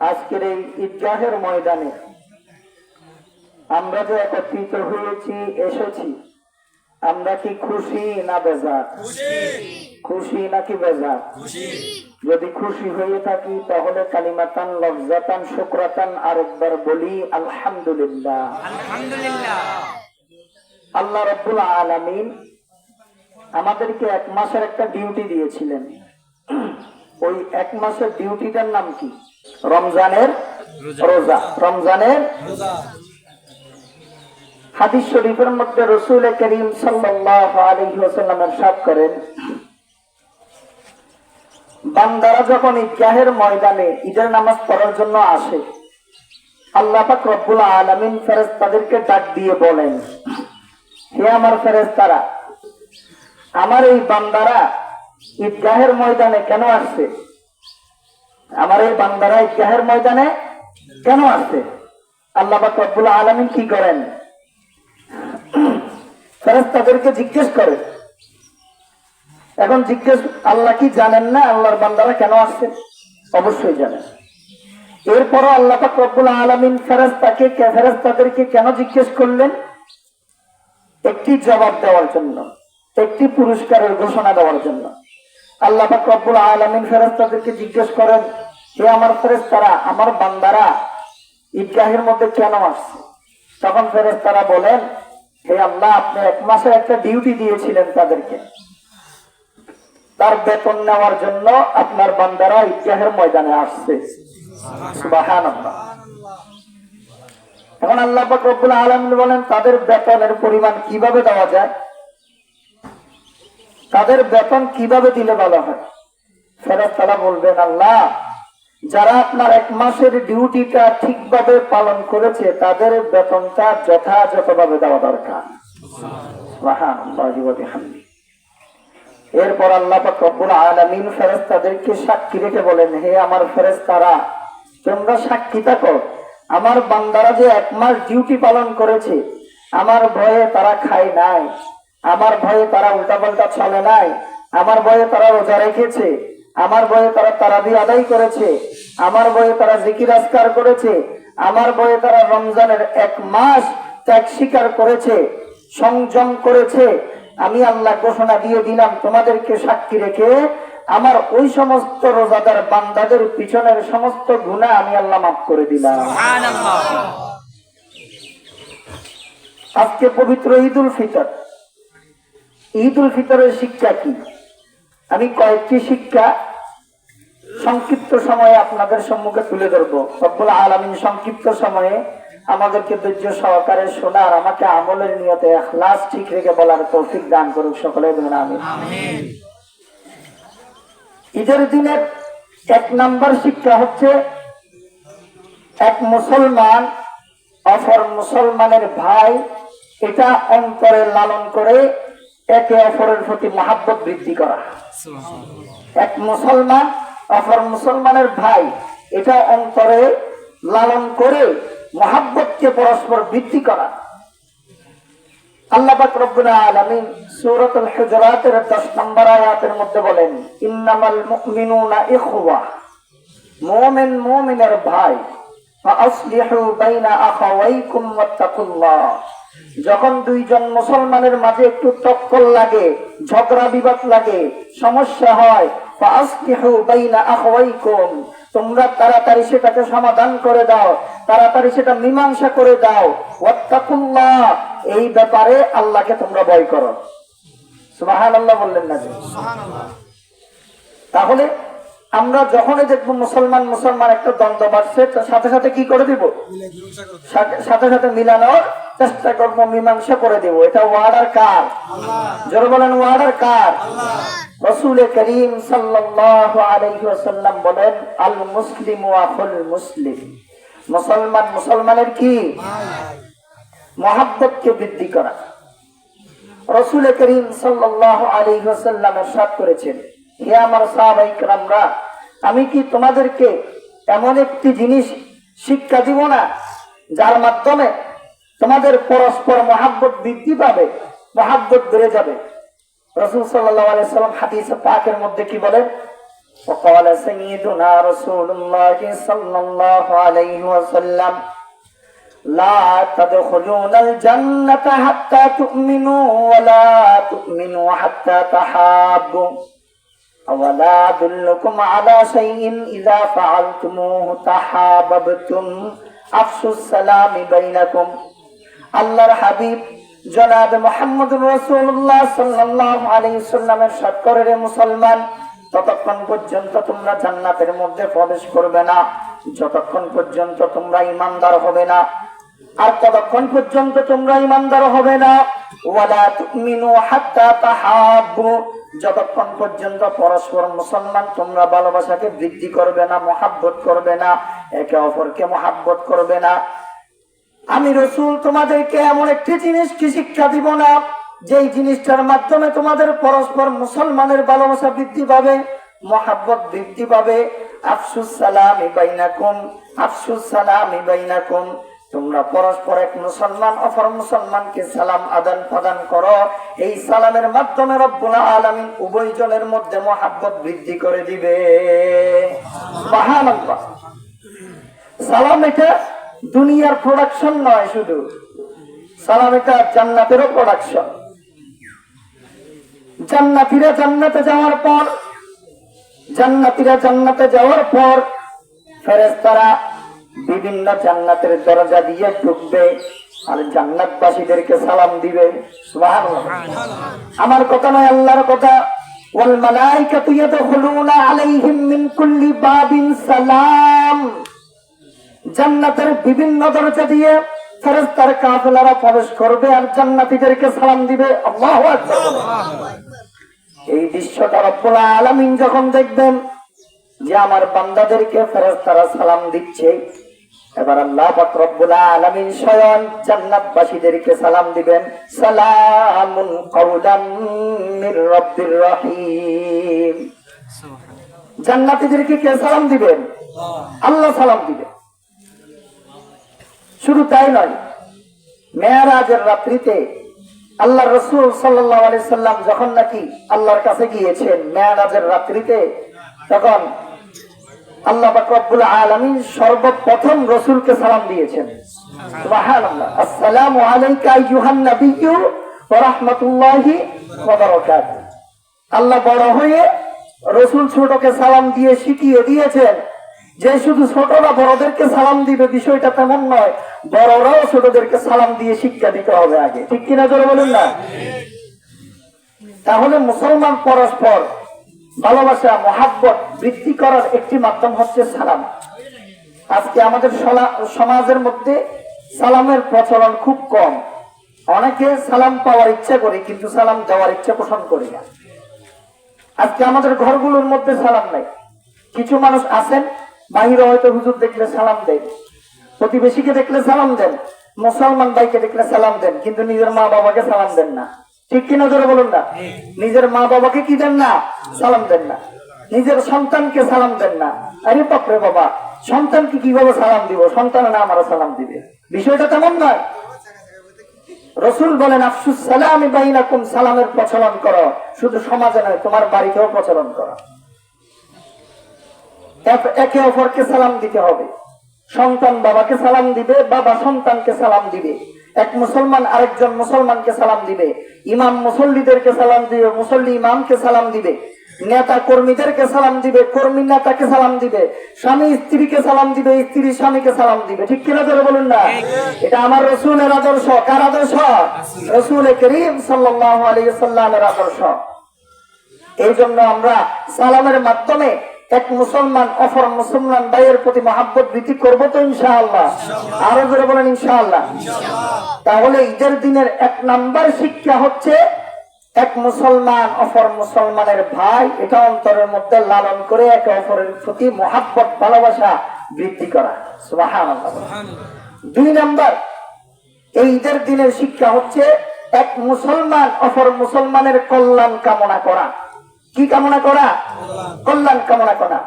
আজকের এই ঈদগাহের ময়দানে আমরা যে একত্রিত হয়েছি এসেছি আমরা কি খুশি না বেজার? খুশি। নাকি বেজার? যদি খুশি হয়ে থাকি তাহলে কালিমাতান লজ্জাতান শুক্রাতান আরেকবার বলি আলহামদুলিল্লাহ। আলহামদুলিল্লাহ। আল্লাহ রব্বুল আলামিন আমাদেরকে এক মাসের একটা ডিউটি দিয়েছিলেন। ওই এক মাসের ডিউটিটার নাম কি? রমজানের রোজা। রমজানের হাদিস শরীফের মধ্যে রসুল করিম সাল্লামের সাপ করেন বান্দারা যখন ঈদগাহের ময়দানে ঈদের নামাজ পড়ার জন্য আসে আল্লাহ পাক রব্বুল আলমিন ফেরেজ তাদেরকে ডাক দিয়ে বলেন হে আমার ফেরেজ তারা আমার এই বান্দারা ঈদগাহের ময়দানে কেন আসছে? আমার এই বান্দারা ঈদগাহের ময়দানে কেন আসছে? আল্লাহ পাক রব্বুল আলামিন কি করেন? ফেরেশতাদেরকে জিজ্ঞেস করে। এখন জিজ্ঞেস, আল্লাহ কি জানেন না আল্লাহর বান্দারা কেন আসছে? অবশ্যই জানেন। এরপরও আল্লাহ পাক রব্বুল আলামিন ফেরেশতাকে ফেরেশতাদেরকে কেন জিজ্ঞেস করলেন? একটি জবাব দেওয়ার জন্য, একটি পুরস্কারের ঘোষণা দেওয়ার জন্য। আল্লাহ পাক রব্বুল আলামিন ফেরেশতাদেরকে জিজ্ঞেস করেন, হে আমার ফেরেশতারা, আমার বান্দারা, ঈদগাহের মধ্যে কেন আসছে? তখন ফেরেশতারা বলেন, হে আল্লাহ, আপনি এক মাসের একটা ডিউটি দিয়েছিলেন তাদেরকে। তার বেতন নেওয়ার জন্য আপনার বান্দারা ঈদগাহের ময়দানে আসছে। এখন আল্লাহ পাক রব্বুল আলামিন বলেন, তাদের বেতনের পরিমাণ কীভাবে দেওয়া যায়? তাদের বেতন কীভাবে দিলে ভালো হয়? ফেরেশতারা বলবেন, আল্লাহ, যারা আপনার এক মাসের ডিউটিটা ঠিকভাবে পালন করেছে, তাদের বেতনটা যথাযথভাবে দেওয়া দরকার। এরপর আল্লাহ সাক্ষী রেখে বলেন, হে আমার ফেরেশতারা, তোমরা সাক্ষী থাকো। আমার বান্দারা যে এক মাস ডিউটি পালন করেছে, আমার ভয়ে তারা খায় নাই। আমার ভয়ে তারা উল্টাপাল্টা চলে নাই। আমার ভয়ে তারা রোজা রেখেছে। আমার ভয়ে তারা তারাবি আদায় করেছে। আমার ভয়ে তারা জিকির আজকার করেছে। আমার ভয়ে তারা রমজানের এক মাস ত্যাগ স্বীকার করেছে সংযম করেছে। আমি আল্লাহ ঘোষণা দিয়ে দিলাম তোমাদেরকে সাক্ষী রেখে আমার ওই সমস্ত রোজাদার বান্দাদের পিছনের সমস্ত গুণা আমি আল্লাহ মাফ করে দিলাম। আজকে পবিত্র ঈদুল ফিতর। ঈদ উল ফিতরের শিক্ষা কি? আমি কয়েকটি শিক্ষা সংক্ষিপ্ত সময়ে আপনাদের সম্মুখে তুলে ধরবো। রব্বুল আলমিন সংক্ষিপ্ত সময়ে আমাদেরকে ধৈর্য সহকারে শোনার আমাকে আমলের নিয়তে এখলাস ঠিক রেখে বলার তৌফিক দান করুক সকলে বলুন আমি ঈদের দিনের এক নাম্বার শিক্ষা হচ্ছে এক মুসলমান অপর মুসলমানের ভাই এটা অন্তরে লালন করে একে অপরের প্রতি মহাব্বত বৃদ্ধি করা। এক মুসলমান অপর মুসলমানের ভাই এটা অন্তরে লালন করে মহাব্বতকে পরস্পর বৃদ্ধি করা। আল্লাহ পাক রব্বুল আলামিন সূরাতুল হুজুরাতের 10 নম্বর আয়াতের মধ্যে বলেন ইন্নামাল মুমিনুনা ইখওয়া। মুমিন মুমিনের ভাই যখন দুইজন মুসলমানের মাঝে একটু টক্কর লাগে ঝগড়া বিবাদ লাগে সমস্যা হয় তোমরা তাড়াতাড়ি সেটাকে সমাধান করে দাও তাড়াতাড়ি সেটা মীমাংসা করে দাও। ওয়াত্তাকুল্লাহ এই ব্যাপারে আল্লাহকে তোমরা ভয় করো। সুবাহান আল্লাহ বললেন না যে? তাহলে আমরা যখনই দেখব মুসলমান মুসলমান একটা দ্বন্দ্ব বাড়ছে সাথে সাথে কি করে দিব? সাথে সাথে মিলানোর চেষ্টা করব মীমাংসা করে দিব। এটা ওয়ার্ডার কার? বলেন ওয়ার্ডার কার? রসুল করিম বলেন আল মুসলিম ওয়াফুল মুসলিম। মুসলমান মুসলমানের কি? মহাব্বতকে বৃদ্ধি করা। রসুল করিম সাল্লাহ আলী হাসাল্লাম সাত করেছেন হে আমার সাহাবাইকরামরা আমি কি তোমাদেরকে এমন একটি জিনিস শিক্ষা দিব না যার মাধ্যমে তোমাদের পরস্পর মহাব্বত বৃদ্ধি পাবে মহাব্বত বেড়ে যাবে রসুল সাল্লাহ আলাইহি সাল্লাম হাদিসে পাকের মধ্যে কি বলেন وقال سيدنا رسول الله صلى الله عليه وسلم لا تدخلون الجنة حتى تؤمنوا ولا تؤمنوا حتى تحابوا أولا أدلكم على شيء إذا فعلتموه تحاببتم أفشوا السلام بينكم আল্লাহর হাবিব জনাব মোহাম্মদ রসুল্লাহ সাল্লাহ আলাইসাল্লামের সৎকরের মুসলমান ততক্ষণ পর্যন্ত তোমরা জান্নাতের মধ্যে প্রবেশ করবে না যতক্ষণ পর্যন্ত তোমরা ইমানদার হবে না আর ততক্ষণ পর্যন্ত তোমরা ইমানদার হবে না? ওয়ালা তুমিনু হাত্তা তাহাব্বু। যতক্ষণ পর্যন্ত পরস্পর মুসলমান তোমরা ভালোবাসাকে বৃদ্ধি করবে না, মহাব্বত করবে না, একে অপরকে মহাব্বত করবে না। আমি রসুল, তোমাদেরকে এমন একটি জিনিস কি শিক্ষা দিব না? যেই জিনিসটার মাধ্যমে তোমাদের পরস্পর মুসলমানের ভালোবাসা বৃদ্ধি পাবে, মহাব্বত বৃদ্ধি পাবে। আফসুস সালাম ইবাইনাকুম আফসুস সালাম ইবাইনাকুম তোমরা পরস্পর এক মুসলমান, অপর মুসলমানকে সালাম আদান প্রদান করো। এই সালামের মাধ্যমে রব্বুল আলামিন উভয় জনের মধ্যে মহাব্বত বৃদ্ধি করে দিবে। সালাম এটা দুনিয়ার প্রোডাকশন নয় শুধু। সালাম এটা জান্নাতেরও প্রোডাকশন জান্নাতিরা জান্নাতে যাওয়ার পর, জান্নাতিরা জান্নাতে যাওয়ার পর ফেরেস্তারা বিভিন্ন জান্নাতের দরজা দিয়ে ঢুকবে আর জান্নাতবাসীদেরকে সালাম দিবে। আমার কথা নয়, আল্লাহর কথা। প্রবেশ করবে আর জান্নাতীদেরকে সালাম দিবে। এই দৃশ্যটা যখন দেখবেন যে আমার বান্দাদেরকে ফেরেস্তারা সালাম দিচ্ছে এবার আল্লাহ রব্বুল আলামিন স্বয়ং জান্নাতবাসীদেরকে সালাম দিবেন। সালামুন কাওলাম মির রাব্বির রহিম। জান্নাতীদেরকে কে সালাম দিবেন? আল্লাহ সালাম দিবেন। শুধু তাই নয়, মেয়ারাজের রাত্রিতে আল্লাহ রসুল সাল্লাহ আলি সাল্লাম যখন নাকি আল্লাহর কাছে গিয়েছেন মেয়ারাজের রাত্রিতে, তখন আল্লাহ আলমী সর্বপ্রথম রসুলকে সালাম দিয়েছেন। আলাইকা। আল্লাহ বড় হয়ে রসুল ছোটকে সালাম দিয়ে শিখিয়ে দিয়েছেন যে শুধু ছোটরা বড়দেরকে সালাম দিবে, বিষয়টা তেমন নয়, বড়রাও ছোটদেরকে সালাম দিয়ে শিক্ষা দিতে হবে আগে। ঠিক কিনা জোরে বলুন না? তাহলে মুসলমান পরস্পর ভালোবাসা, মহাব্বত বৃদ্ধি করার একটি মাধ্যম হচ্ছে সালাম। আজকে আমাদের সমাজের মধ্যে সালামের প্রচলন খুব কম। অনেকে সালাম পাওয়ার ইচ্ছা করে, কিন্তু সালাম দেওয়ার ইচ্ছা পোষণ করি না। আজকে আমাদের ঘরগুলোর মধ্যে সালাম নাই। কিছু মানুষ আছেন, বাহিরে হয়তো হুজুর দেখলে সালাম দেন। প্রতিবেশীকে দেখলে সালাম দেন। মুসলমান ভাইকে দেখলে সালাম দেন, কিন্তু নিজের মা বাবাকে সালাম দেন না। ঠিক কিনা জোরে বলুন না? নিজের মা বাবাকে কি দেন না? সালাম দেন না। নিজের সন্তানকে সালাম দেন না। আরে বাপরে বাবা সন্তানকে কীভাবে সালাম দিব? সন্তান না আমার সালাম দিবে। বিষয়টা তেমন নয়। রসুল বলেন আফসুস সালাম বাইনাকুম সালামের প্রচলন করো। শুধু সমাজে নয় তোমার বাড়িতেও প্রচলন করো। একে অপরকে সালাম দিতে হবে। সন্তান বাবাকে সালাম দিবে বাবা সন্তানকে সালাম দিবে। এক মুসলমান আরেকজন মুসলমানকে সালাম দিবে। ইমাম মুসল্লিদেরকে সালাম দিবে, মুসল্লি ইমামকে সালাম দিবে। নেতা কর্মীদেরকে সালাম দিবে, কর্মী নেতাকে সালাম দিবে, স্বামী স্ত্রীকে সালাম দিবে, স্ত্রী স্বামীকে সালাম দিবে। ঠিক কিনা ধরে বলুন না? এটা আমার রসুলের আদর্শ। কার আদর্শ? রসুল করিম সাল্লাহ আলী আদর্শ। এই জন্য আমরা সালামের মাধ্যমে এক মুসলমান, অপর মুসলমান ভাইয়ের প্রতি মহাব্বত বৃদ্ধি করব তো ইনশাআল্লাহ। আরও জোরে বলেন ইনশাআল্লাহ। তাহলে ঈদের দিনের এক নাম্বার শিক্ষা হচ্ছে এক মুসলমান, অপর মুসলমানের ভাই, এটা অন্তরের মধ্যে লালন করে একে অপরের প্রতি মহাব্বত, ভালোবাসা বৃদ্ধি করা। দুই নাম্বার, এই ঈদের দিনের শিক্ষা হচ্ছে এক মুসলমান, অপর মুসলমানের কল্যাণ কামনা করা। কি কামনা করা? কল্যাণ কামনা করা।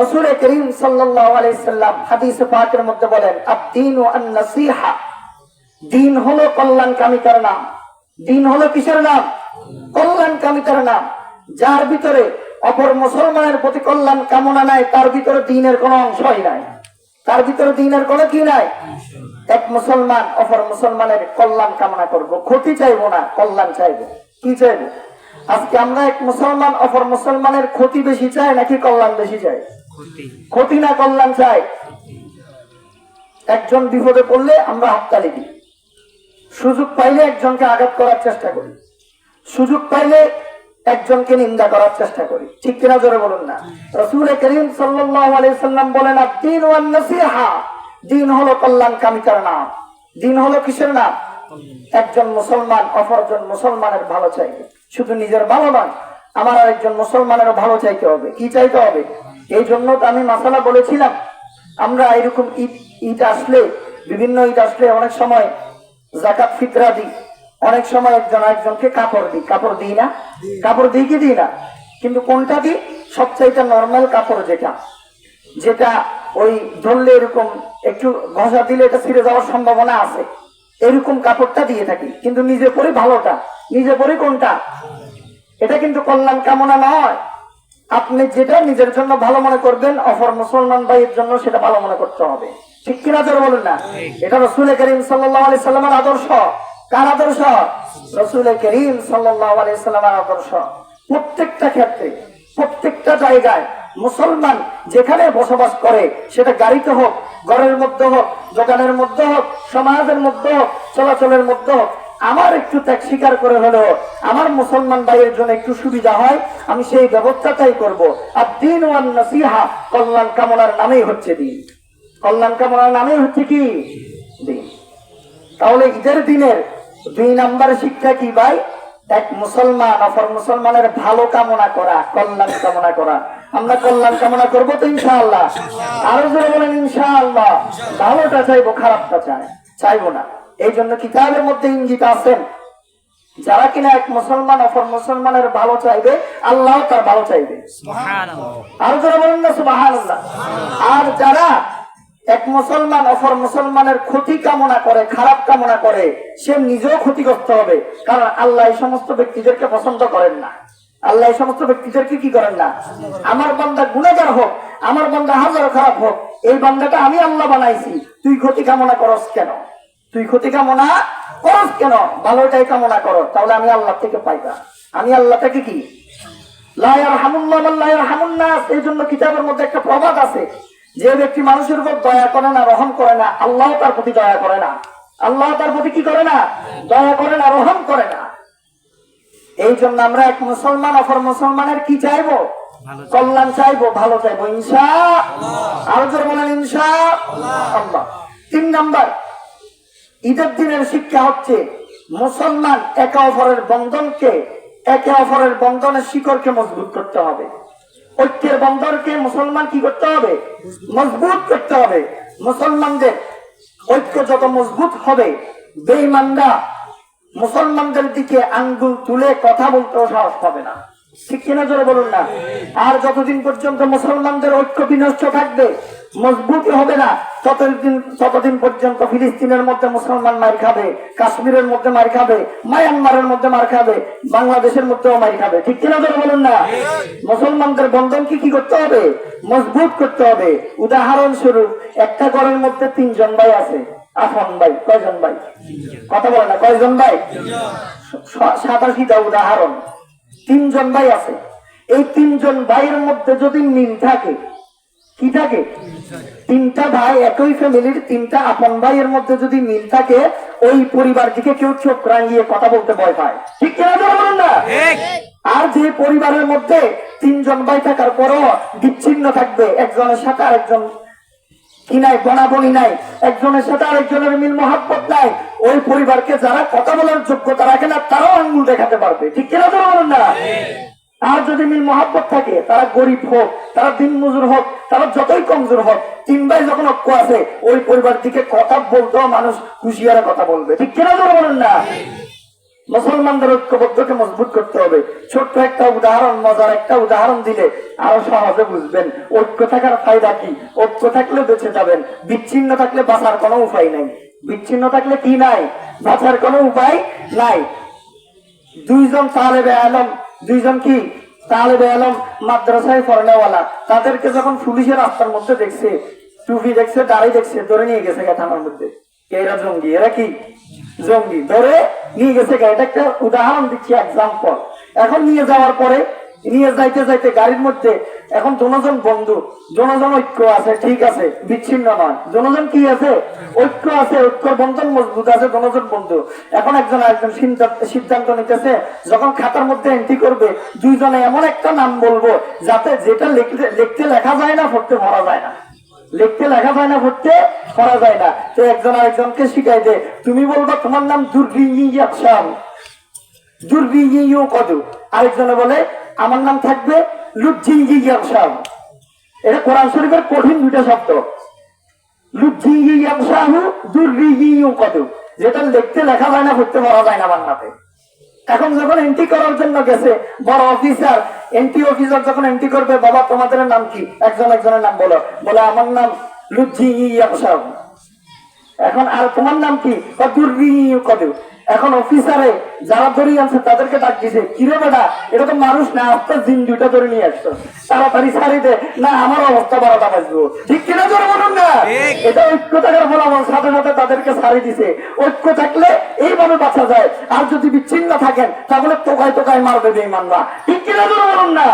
রসুল করিম সাল্লাম হাদিস পাকের মধ্যে বলেন আদিন ও নাসিহা দিন হলো কল্যাণ কামিতার নাম? দিন হলো কিসের নাম? কল্যাণ কামিতার নাম। যার ভিতরে অপর মুসলমানের প্রতি কল্যাণ কামনা নাই, তার ভিতরে দিনের কোনো অংশই নাই। তার ভিতরে দিনের কোনো কি নাই? এক মুসলমান অপর মুসলমানের কল্যাণ কামনা করব। ক্ষতি চাইব না, কল্যাণ চাইব। কি চাইব? আজকে আমরা এক মুসলমান অপর মুসলমানের ক্ষতি বেশি চাই নাকি কল্যাণ বেশি চাই? ক্ষতি। না কল্যাণ চাই? একজন বিপদে পড়লে আমরা হাততালি দিই। সুযোগ পাইলে একজনকে আঘাত করার চেষ্টা করি। সুযোগ পাইলে একজনকে নিন্দা করার চেষ্টা করি। ঠিক কিনা জোরে বলুন না? রসুল করিম সাল্লাম বলেন দিন ওয়ান নসিহা দিন হলো কল্যাণ কামিতার নাম? দিন হলো কিসের নাম? একজন মুসলমান অপরজন মুসলমানের ভালো চাইবে। শুধু নিজের ভালো নয়, আমার আরেকজন মুসলমানেরও ভালো চাইতে হবে। কি চাইতে হবে? এই জন্য তো আমি মাসালা বলেছিলাম, আমরা এরকম ঈদ ঈদ আসলে, বিভিন্ন ঈদ আসলে অনেক সময় জাকাত ফিতরা দিই। অনেক সময় একজন একজনকে কাপড় দিই। কাপড় দিই না? কাপড় দিই কি দিই না? কিন্তু কোনটা দিই? সবচাইতে নর্মাল কাপড় যেটা। যেটা ওই ধরলে এরকম একটু ঘষা দিলে এটা ছিঁড়ে যাওয়ার সম্ভাবনা আছে। এরকম কাপড়টা দিয়ে থাকি। কিন্তু নিজে পরে ভালোটা, নিজে পরে কোনটা? এটা কিন্তু কল্যাণ কামনা নয়। আপনি যেটা নিজের জন্য ভালো মনে করবেন, অপর মুসলমান ভাইয়ের জন্য সেটা ভালো মনে করতে হবে। ঠিক কিনা তোর বলুন না? এটা রসুল করিম সাল্লামের আদর্শ। কার আদর্শ? রসুল করিম সাল্লামের আদর্শ। প্রত্যেকটা ক্ষেত্রে, প্রত্যেকটা জায়গায় মুসলমান যেখানে বসবাস করে, সেটা গাড়িতে হোক ঘরের মধ্যে হোক, দোকানের মধ্যে হোক, সমাজের মধ্যে হোক, চলাচলের মধ্যে হোক, আমার একটু ত্যাগ স্বীকার করে হলেও আমার মুসলমান ভাইয়ের জন্য একটু সুবিধা হয়, আমি সেই ব্যবস্থাটাই করব। আর দিন ওয়ান নসিহা, কল্যাণ কামনার নামেই হচ্ছে দিন। কল্যাণ কামনার নামেই হচ্ছে কি? দিন। তাহলে ঈদের দিনের দুই নাম্বার শিক্ষা কি ভাই? এক মুসলমান, অপর মুসলমানের ভালো কামনা করা, কল্যাণ কামনা করা। আমরা কল্যাণ কামনা করব তো ইনশাআল্লাহ। আরও জোরে বলেন ইনশাআল্লাহ। ভালোটা চাইব খারাপটা চাই চাইব না। এই জন্য কিতাবের মধ্যে ইঙ্গিত আছেন যারা কিনা এক মুসলমান অপর মুসলমানের ভালো চাইবে আল্লাহ তার ভালো চাইবে। আরও যারা বলেন না সুবহানাল্লাহ। আর যারা এক মুসলমান অপর মুসলমানের ক্ষতি কামনা করে খারাপ কামনা করে সে নিজেও ক্ষতিগ্রস্ত হবে। কারণ আল্লাহ এই সমস্ত ব্যক্তিদেরকে পছন্দ করেন না। আল্লাহ এই সমস্ত ব্যক্তিদেরকে কি করেন না? আমার বান্দা গুণাগার হোক, আমার বান্দা হাজারো খারাপ হোক, এই বান্দাটা আমি আল্লাহ বানাইছি। তুই ক্ষতি কামনা করস কেন? তুই ক্ষতি কামনা করস কেন? ভালোটাই কামনা করো, তাহলে আমি আল্লাহ থেকে পাইবা আমি আল্লাহ থেকে কি? লায়ার হামুল্লাহ লায়ার হামুন্নাস এই জন্য কিতাবের মধ্যে একটা প্রবাদ আছে। যে ব্যক্তি মানুষের উপর দয়া করে না, রহম করে না, আল্লাহ তার প্রতি দয়া করে না। আল্লাহ তার প্রতি কি করে না? দয়া করে না, রহম করে না। এই জন্য আমরা এক মুসলমান অপর মুসলমানের কি চাইব? কল্যাণ চাইব ভালো চাইব ইনশা আরও জোর বলেন ইনশা আল্লাহ। তিন নাম্বার ঈদের দিনের শিক্ষা হচ্ছে মুসলমান একে অপরের বন্ধনকে একে অপরের বন্ধনের শিকড়কে মজবুত করতে হবে। ঐক্যের বন্ধনকে মুসলমান কি করতে হবে? মজবুত করতে হবে। মুসলমানদের ঐক্য যত মজবুত হবে বেঈমানরা মুসলমানদের দিকে আঙ্গুল তুলে কথা বলতেও সাহস পাবে না। ঠিক জোরে বলুন না? আর যতদিন পর্যন্ত মুসলমানদের ঐক্য বিনষ্ট থাকবে মজবুত হবে না। ততদিন ততদিন পর্যন্ত ফিলিস্তিনের মধ্যে মুসলমান মার খাবে, কাশ্মীরের মধ্যে মার খাবে, মায়ানমারের মধ্যে মার খাবে, বাংলাদেশের মধ্যেও মার খাবে। ঠিক কিনা জোরে বলুন না? মুসলমানদের বন্ধনকে কি করতে হবে? মজবুত করতে হবে। উদাহরণস্বরূপ, একটা ঘরের মধ্যে তিনজন ভাই আছে। আফন ভাই কয়জন ভাই? কথা বলে না কয়জন ভাই? সাতাশিটা উদাহরণ। তিনজন ভাই আছে। এই তিনজন ভাইয়ের মধ্যে যদি মিল থাকে কি থাকে? তিনটা ভাই একই ফ্যামিলির তিনটা আপন ভাইয়ের মধ্যে যদি মিল থাকে ওই পরিবার থেকে কেউ চোখ রাঙিয়ে কথা বলতে ভয় পায়। ঠিক কিনা বলুন না? আর যে পরিবারের মধ্যে তিনজন ভাই থাকার পরও বিচ্ছিন্ন থাকবে একজনের সাথে আরেকজন কি বনাবনি নাই, একজনের সাথে আরেকজনের মিল, মহাব্বত নাই। ওই পরিবারকে যারা কথা বলার যোগ্যতা রাখে না, তারাও আঙ্গুল দেখাতে পারবে। ঠিক কিনা তো বলুন না? আর যদি মিল, মহাব্বত থাকে, তারা গরিব হোক, তারা দিন মজুর হোক, তারা যতই কমজোর হোক, তিন ভাই যখন ঐক্য আছে, ওই পরিবার থেকে কথা বলতেও মানুষ হুশিয়ারে কথা বলবে। ঠিক কিনা তো বলুন না? মুসলমানদের ঐক্যবদ্ধকে মজবুত করতে হবে। ছোট্ট একটা উদাহরণ, মজার একটা উদাহরণ দিলে আরও সহজে বুঝবেন। ঐক্য থাকার ফায়দা কি? ঐক্য থাকলে বেঁচে যাবেন। বিচ্ছিন্ন থাকলে বাঁচার কোনো উপায় নাই। বিচ্ছিন্ন থাকলে কি নাই? বাঁচার কোনো উপায় নাই। দুইজন তালেবে আলম, দুইজন কি? তাহলে আলম মাদ্রাসায় পড়ানেওয়ালা। তাদেরকে যখন পুলিশের রাস্তার মধ্যে দেখছে, টুপি দেখছে, দাড়ি দেখছে, ধরে নিয়ে গেছে থানার মধ্যে। এরা জঙ্গি। এরা কি? জঙ্গি। ধরে নিয়ে গেছে গা। এটা একটা উদাহরণ দিচ্ছি এক্সাম্পল এখন নিয়ে যাওয়ার পরে, নিয়ে যাইতে যাইতে গাড়ির মধ্যে এখন জনজন বন্ধু জনজন ঐক্য আছে, ঠিক আছে, বিচ্ছিন্ন নয়। জনজন কি আছে? ঐক্য আছে ঐক্য বন্ধন মজবুত আছে জনজন বন্ধু। এখন একজন একজন সিদ্ধান্ত নিতেছে, যখন খাতার মধ্যে এন্ট্রি করবে, দুইজনে এমন একটা নাম বলব, যাতে যেটা লিখতে লেখা যায় না, পড়তে পড়া যায় না। লিখতে লেখা যায় না, পড়তে পড়া যায় না। তো একজন আরেকজনকে শিখাই দে। তুমি বলবা, তোমার নাম দুর্গিয়াম দুর্বিউ কদু আরেকজনে বলে, আমার নাম থাকবে লুজ্জিয়াম শাহ এটা কোরআন শরীফের কঠিন দুইটা শব্দ। লুজ্জিয়াম শাহু দুর্বিউ কদু যেটা লিখতে লেখা যায় না, পড়তে পড়া যায় না বাংলাতে। এখন যখন এন্ট্রি করার জন্য গেছে, বড় অফিসার এন্ট্রি অফিসার যখন এন্ট্রি করবে, বাবা, তোমাদের নাম কি? একজন একজনের নাম বলো। বলে, আমার নাম লুচি এখন আর তোমার নাম কি? কদু এখন অফিসারে যারা ধরে আনছে তাদেরকে ডাক দিছে কিরে বেটা এটা তো মানুষ না আপনার দিন দুইটা ধরে নিয়ে আসছো। তাড়াতাড়ি ছাড়ি দে না আমার অবস্থা বারোটা বাজবো। ঠিক কিনা ধরে বলুন না? এটা ঐক্য থাকার ফলাফল সাথে সাথে তাদেরকে সারি দিছে। ঐক্য থাকলে এইভাবে বাঁচা যায়। আর যদি বিচ্ছিন্ন থাকেন তাহলে তোকায় তোকায় মারবে বেইমানরা ঠিক কিনা ধরে বলুন না।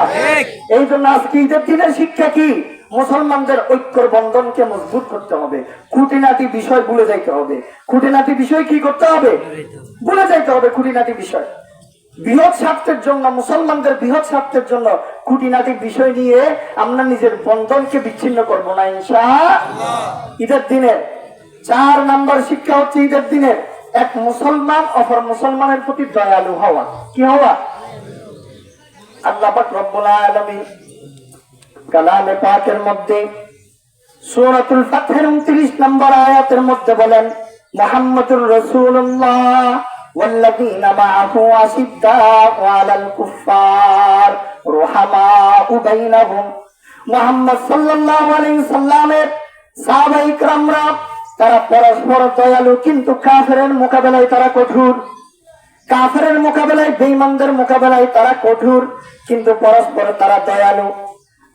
এই জন্য আজকে ঈদের দিনের শিক্ষা কি? মুসলমানদের ঐক্যর বন্ধনকে মজবুত করতে হবে। খুঁটিনাটি বিষয় ভুলে যাইতে হবে। খুঁটিনাটি বিষয় কি করতে হবে? ভুলে যাইতে হবে খুঁটিনাটি বিষয়। বৃহৎ স্বার্থের জন্য, মুসলমানদের বৃহৎ স্বার্থের জন্য খুঁটিনাটি বিষয় নিয়ে আমরা নিজের বন্ধনকে বিচ্ছিন্ন করব না ইনশা ঈদের দিনের চার নাম্বার শিক্ষা হচ্ছে ঈদের দিনের এক মুসলমান অপর মুসলমানের প্রতি দয়ালু হওয়া। কি হওয়া? আল্লাহ রব্বুল আলামিন কালামে পাকের মধ্যে সূরাতুল ফাতহের 29 নম্বর আয়াতের মধ্যে বলেন মুহাম্মাদুর রাসূলুল্লাহ والذين معه أشداء على الكفار رحماء بينهم মোহাম্মদ সাল্লাল্লাহু আলাইহি সাল্লামের সাহাবা ইকরামরা তারা পরস্পর দয়ালু কিন্তু কাফেরের মোকাবেলায় তারা কঠোর কাফেরের মোকাবেলায় বেঈমানদের মোকাবেলায় তারা কঠোর কিন্তু পরস্পর তারা দয়ালু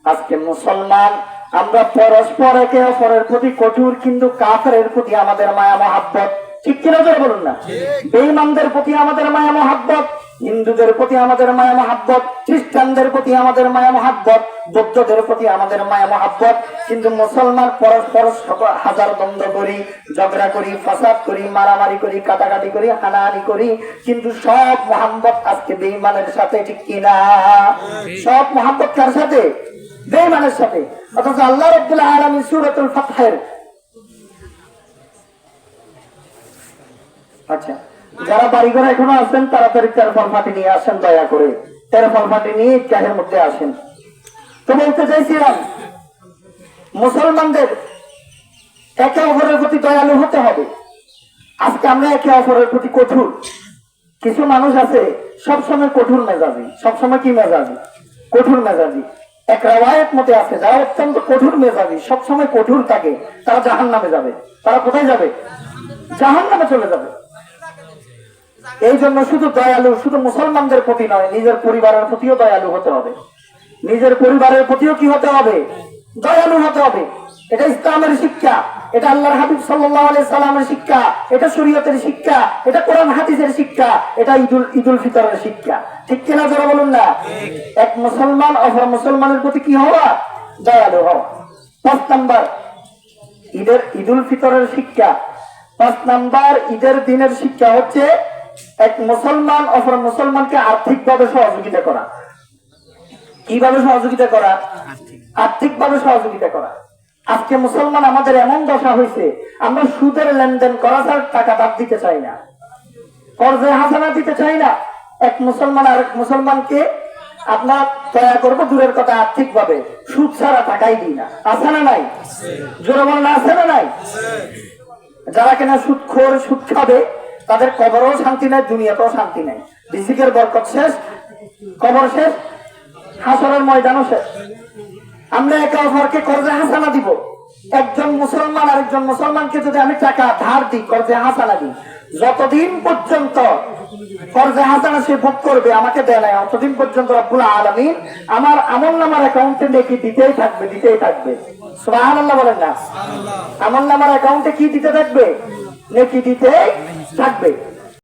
আজকে মুসলমান আমরা পরস্পর একে অপরের প্রতি কঠোর কিন্তু কাফেরের প্রতি আমাদের মায়া মহাব্বত। ঠিক কিনা ধরে বলুন না? বেঈমানদের প্রতি আমাদের মায়া মহাব্বত হিন্দুদের প্রতি আমাদের মায়া মহাব্বত খ্রিস্টানদের প্রতি আমাদের মায়া মহাব্বত বৌদ্ধদের প্রতি আমাদের মায়া মহাব্বত। কিন্তু মুসলমান পরস্পর হাজার দ্বন্দ্ব করি ঝগড়া করি ফাসাদ করি মারামারি করি কাটাকাটি করি হানাহানি করি কিন্তু সব মোহাম্মত আজকে বেঈমানের সাথে ঠিক কিনা? সব মোহাম্মত কার সাথে? বেঈমানের সাথে। অথচ আল্লাহ রব্দুল্লাহ আলমী সুরতুল ফাতহের আচ্ছা যারা বাড়িঘর এখনও আছেন তাড়াতাড়ি তেরফল ফাটি নিয়ে আসেন, দয়া করে। তেরফল ফাটি নিয়ে চাহের মধ্যে আসেন। তো বলতে চাইছিলাম, মুসলমানদের একে অপরের প্রতি দয়ালু হতে হবে। আজকে আমরা একে অপরের প্রতি কঠোর। কিছু মানুষ আছে, সবসময় কঠোর মেজাজি। সবসময় কি মেজাজি? কঠোর মেজাজি। এক রায়ত মতে আছে, যারা অত্যন্ত কঠোর মেজাবি সবসময় কঠোর থাকে, তারা জাহান নামে যাবে। তারা কোথায় যাবে? জাহান নামে চলে যাবে। এই জন্য শুধু দয়ালু, শুধু মুসলমানদের প্রতি নয়, নিজের পরিবারের প্রতিও দয়ালু হতে হবে। নিজের পরিবারের প্রতিও কি হতে হবে? দয়ালু হতে হবে। এটা ইসলামের শিক্ষা, এটা আল্লাহর হাবিব সাল্লাহ সাল্লামের শিক্ষা, এটা শরীয়তের শিক্ষা, এটা কোরআন হাদিসের শিক্ষা, এটা ঈদুল ঈদুল ফিতরের শিক্ষা। ঠিক কিনা যারা বলুন না? এক মুসলমান অপর মুসলমানের প্রতি কি হওয়া? দয়ালু হওয়া। পাঁচ নাম্বার, ঈদের, ঈদুল ফিতরের শিক্ষা। পাঁচ নাম্বার, ঈদের দিনের শিক্ষা হচ্ছে এক মুসলমান অপর মুসলমানকে আর্থিকভাবে সহযোগিতা করা। কীভাবে সহযোগিতা করা? আর্থিকভাবে সহযোগিতা করা। আজকে মুসলমান আমাদের এমন দশা হয়েছে, আমরা সুদের লেনদেন করা ছাড়া টাকা তার দিতে চাই না। কর্জে হাসানা দিতে চাই না। এক মুসলমান আর এক মুসলমানকে আপনার দয়া করব দূরের কথা আর্থিক ভাবে সুদ ছাড়া টাকাই দিই না। আছে না নাই? জোরে বলেন, আছে না নাই? যারা কিনা সুদ খোর, সুদ খাবে, তাদের কবরও শান্তি নাই, দুনিয়াতেও শান্তি নাই। রিজিকের বরকত শেষ, কবর শেষ, হাসরের ময়দানও শেষ। আমরা একে অপরকে কর্জে হাসানা দিব। একজন মুসলমান আরেকজন মুসলমানকে যদি আমি টাকা ধার দিই, কর্জে হাসানা দিই, যতদিন পর্যন্ত ফরজে হাসানা সে ভোগ করবে, আমাকে দেয় অতদিন পর্যন্ত রব্বুল আলমিন আমার আমল নামার অ্যাকাউন্টে নেকি দিতেই থাকবে দিতেই থাকবে। সুবাহান আল্লাহ বলেন না। আমল নামার অ্যাকাউন্টে কি দিতে থাকবে? নেকি দিতেই থাকবে।